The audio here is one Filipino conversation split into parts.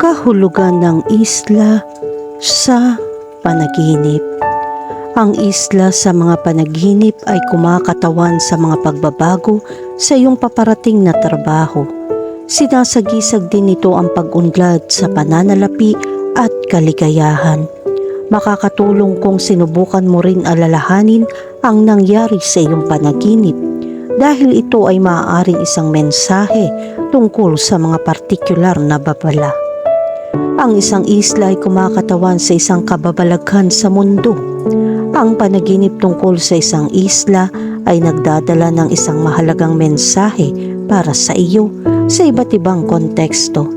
Kahulugan ng isla sa panaginip. Ang isla sa mga panaginip ay kumakatawan sa mga pagbabago sa iyong paparating na trabaho. Sinasagisag din nito ang pag-unlad sa pananalapi at kaligayahan. Makakatulong kung sinubukan mo rin alalahanin ang nangyari sa iyong panaginip dahil ito ay maaaring isang mensahe tungkol sa mga partikular na babala. Ang isang isla ay kumakatawan sa isang kababalaghan sa mundo. Ang panaginip tungkol sa isang isla ay nagdadala ng isang mahalagang mensahe para sa iyo sa iba't ibang konteksto.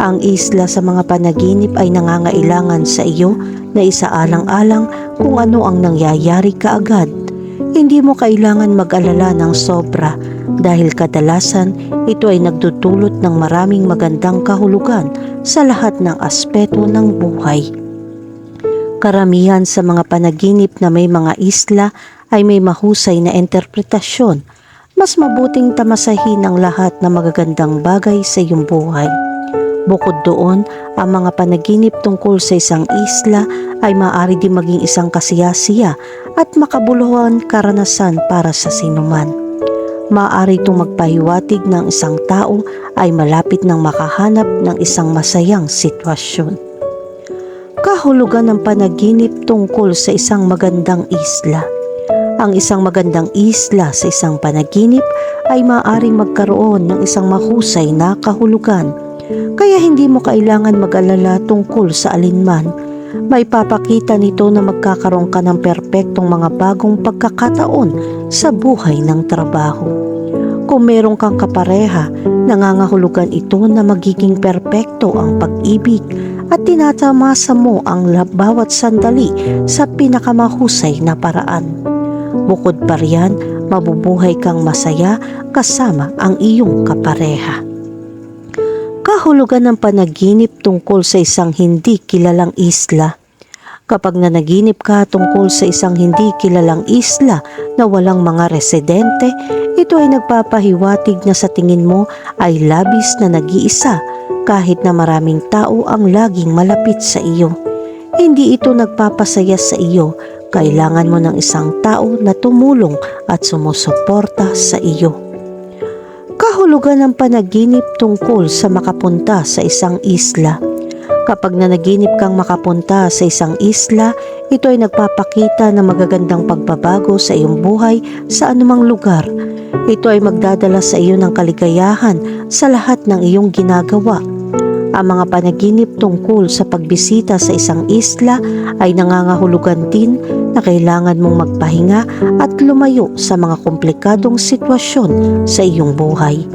Ang isla sa mga panaginip ay nangangailangan sa iyo na isaalang-alang kung ano ang nangyayari kaagad. Hindi mo kailangan mag-alala ng sobra dahil kadalasan ito ay nagdudulot ng maraming magandang kahulugan sa lahat ng aspeto ng buhay. Karamihan sa mga panaginip na may mga isla ay may mahusay na interpretasyon. Mas mabuting tamasahin ang lahat ng magagandang bagay sa iyong buhay. Bukod doon, ang mga panaginip tungkol sa isang isla ay maaari din maging isang kasiyasiya at makabuluhan karanasan para sa sinuman. Maaari itong magpahiwatig ng isang tao ay malapit ng makahanap ng isang masayang sitwasyon. Kahulugan ng panaginip tungkol sa isang magandang isla. Ang isang magandang isla sa isang panaginip ay maaaring magkaroon ng isang mahusay na kahulugan kaya hindi mo kailangan mag-alala tungkol sa alinman. May papakita nito na magkakaroon ka ng perpektong mga bagong pagkakataon sa buhay ng trabaho. Kung meron kang kapareha, nangangahulugan ito na magiging perpekto ang pag-ibig at tinatamasa mo ang bawat sandali sa pinakamahusay na paraan. Bukod pa riyan, mabubuhay kang masaya kasama ang iyong kapareha kahulugan ng panaginip tungkol sa isang hindi kilalang isla. Kapag nanaginip ka tungkol sa isang hindi kilalang isla na walang mga residente, ito ay nagpapahiwatig na sa tingin mo ay labis na nag-iisa kahit na maraming tao ang laging malapit sa iyo. Hindi ito nagpapasaya sa iyo, kailangan mo ng isang tao na tumulong at sumusuporta sa iyo kahulugan ng panaginip tungkol sa makapunta sa isang isla. Kapag nanaginip kang makapunta sa isang isla, ito ay nagpapakita ng magagandang pagbabago sa iyong buhay sa anumang lugar. Ito ay magdadala sa iyo ng kaligayahan sa lahat ng iyong ginagawa. Ang mga panaginip tungkol sa pagbisita sa isang isla ay nangangahulugan din na kailangan mong magpahinga at lumayo sa mga komplikadong sitwasyon sa iyong buhay.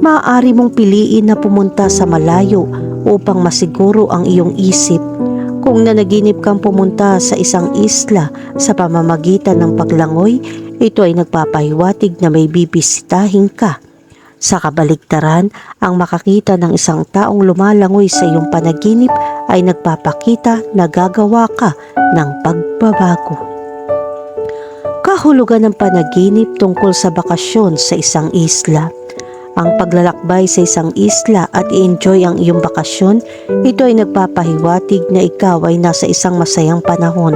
Maaari mong piliin na pumunta sa malayo upang masiguro ang iyong isip. Kung nanaginip kang pumunta sa isang isla sa pamamagitan ng paglangoy, ito ay nagpapahiwatig na may bibisitahin ka. Sa kabaligtaran, ang makakita ng isang taong lumalangoy sa iyong panaginip ay nagpapakita na gagawa ka ng pagbabago. Kahulugan ng panaginip tungkol sa bakasyon sa isang isla. Ang paglalakbay sa isang isla at i-enjoy ang iyong bakasyon, ito ay nagpapahiwatig na ikaw ay nasa isang masayang panahon.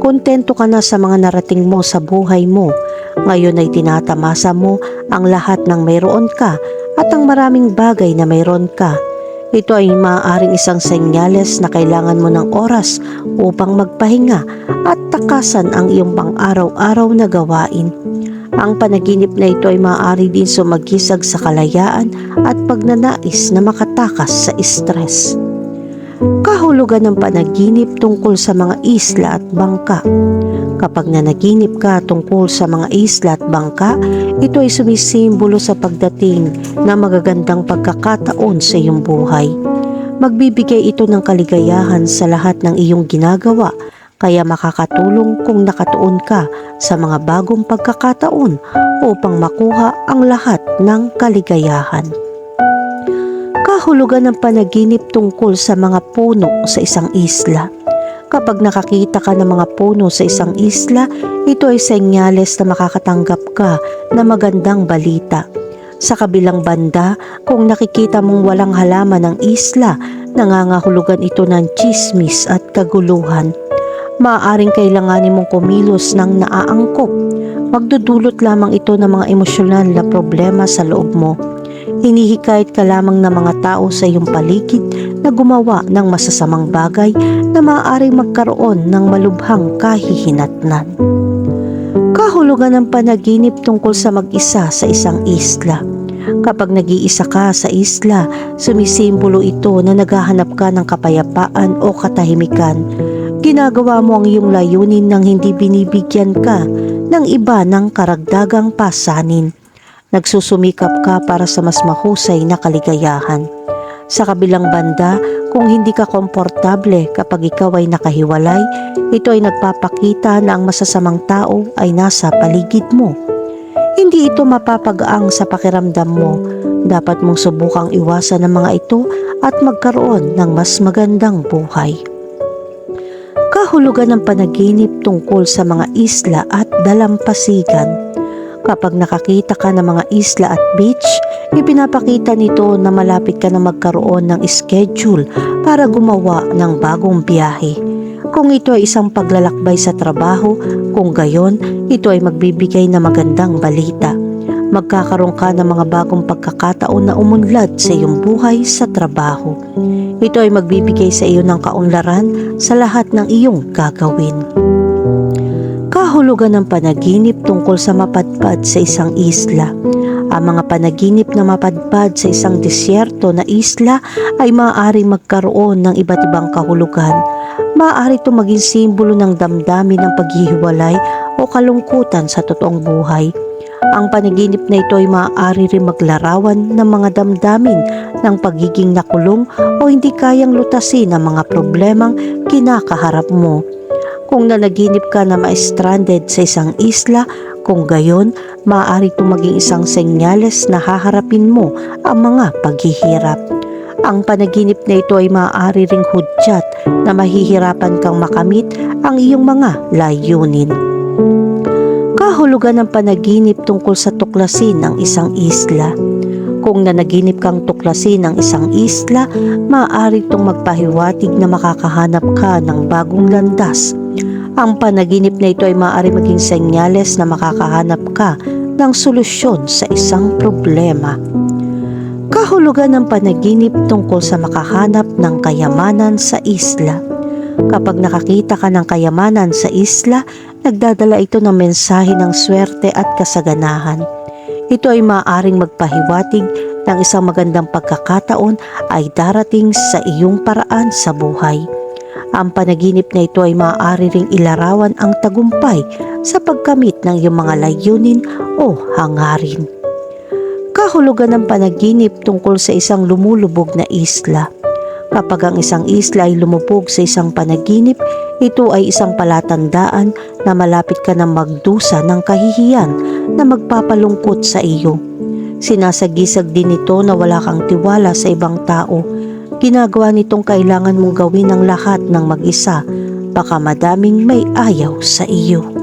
Kontento ka na sa mga narating mo sa buhay mo. Ngayon ay tinatamasa mo ang lahat ng mayroon ka at ang maraming bagay na mayroon ka. Ito ay maaaring isang senyales na kailangan mo ng oras upang magpahinga at takasan ang iyong pang-araw-araw na gawain. Ang panaginip na ito ay maaari din sumagisag sa kalayaan at pagnanais na makatakas sa stress kahulugan ng panaginip tungkol sa mga isla at bangka. Kapag nanaginip ka tungkol sa mga isla at bangka, ito ay sumisimbolo sa pagdating na magagandang pagkakataon sa iyong buhay. Magbibigay ito ng kaligayahan sa lahat ng iyong ginagawa, kaya makakatulong kung nakatuon ka sa mga bagong pagkakataon upang makuha ang lahat ng kaligayahan kahulugan ng panaginip tungkol sa mga puno sa isang isla. Kapag nakakita ka ng mga puno sa isang isla, ito ay senyales na makakatanggap ka na magandang balita. Sa kabilang banda, kung nakikita mong walang halaman ng isla, nangangahulugan ito ng chismis at kaguluhan. Maaaring kailanganin mong kumilos ng naaangkop. Magdudulot lamang ito ng mga emosyonal na problema sa loob mo. Hinihikayat ka lamang ng mga tao sa iyong paligid na gumawa ng masasamang bagay na maaaring magkaroon ng malubhang kahihinatnan. Kahulugan ng panaginip tungkol sa mag-isa sa isang isla. Kapag nag-iisa ka sa isla, sumisimbolo ito na naghahanap ka ng kapayapaan o katahimikan. Ginagawa mo ang iyong layunin nang hindi binibigyan ka ng iba ng karagdagang pasanin. Nagsusumikap ka para sa mas mahusay na kaligayahan. Sa kabilang banda, kung hindi ka komportable kapag ikaw ay nakahiwalay, ito ay nagpapakita na ang masasamang tao ay nasa paligid mo. Hindi ito mapapagaang sa pakiramdam mo. Dapat mong subukang iwasan ang mga ito at magkaroon ng mas magandang buhay. Kahulugan ng panaginip tungkol sa mga isla at dalampasigan. Kapag nakakita ka ng mga isla at beach, ipinapakita nito na malapit ka na magkaroon ng schedule para gumawa ng bagong biyahe. Kung ito ay isang paglalakbay sa trabaho, kung gayon, ito ay magbibigay na magandang balita. Magkakaroon ka ng mga bagong pagkakataon na umunlad sa iyong buhay sa trabaho. Ito ay magbibigay sa iyo ng kaunlaran sa lahat ng iyong gagawin. Kahulugan ng panaginip tungkol sa mapadpad sa isang isla. Ang mga panaginip na mapadpad sa isang disyerto na isla ay maaaring magkaroon ng iba't ibang kahulugan. Maaari ito maging simbolo ng damdamin ng paghihiwalay o kalungkutan sa totoong buhay. Ang panaginip na ito ay maaari rin maglarawan ng mga damdamin ng pagiging nakulong o hindi kayang lutasin ang mga problemang kinakaharap mo. Kung nanaginip ka na ma-stranded sa isang isla, kung gayon, maaari itong maging isang senyales na haharapin mo ang mga paghihirap. Ang panaginip na ito ay maaari ring hudyat na mahihirapan kang makamit ang iyong mga layunin. Kahulugan ng panaginip tungkol sa tuklasin ng isang isla. Kung nanaginip kang tuklasin ng isang isla, maaari itong magpahiwatig na makakahanap ka ng bagong landas. Ang panaginip na ito ay maaari maging senyales na makakahanap ka ng solusyon sa isang problema. Kahulugan ng panaginip tungkol sa makahanap ng kayamanan sa isla. Kapag nakakita ka ng kayamanan sa isla, nagdadala ito ng mensahe ng swerte at kasaganahan. Ito ay maaaring magpahiwatig ng isang magandang pagkakataon ay darating sa iyong paraan sa buhay. Ang panaginip na ito ay maaari ring ilarawan ang tagumpay sa pagkamit ng iyong mga layunin o hangarin. Kahulugan ng panaginip tungkol sa isang lumulubog na isla. Kapag ang isang isla ay lumubog sa isang panaginip, ito ay isang palatandaan na malapit ka na magdusa ng kahihiyan na magpapalungkot sa iyo. Sinasagisag din ito na wala kang tiwala sa ibang tao. Ginagawa nitong kailangan mong gawin ang lahat ng mag-isa. Baka madaming may ayaw sa iyo.